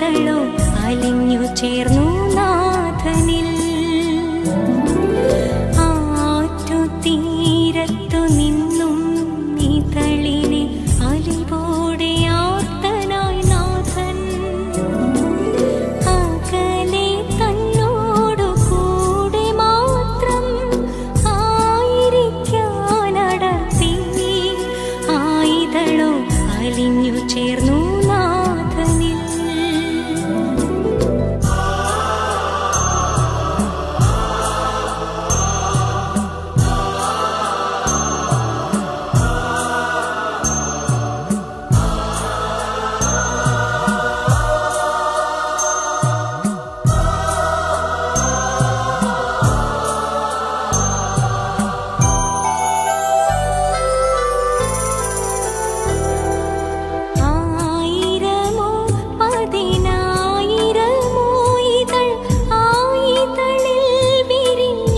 കാതളോ അലിഞ്ഞു ചേർന്നു നാഥനിൽ. ആറ്റു തീരത്തു നിന്നും നിതളിനെ അലിവോടെ ആർത്തനായി നാഥൻ. അകലെ തന്നോടു കൂടെ മാത്രം ആയിരിക്കാനടർത്തി ആയിതളോ അലിഞ്ഞു ചേർന്നു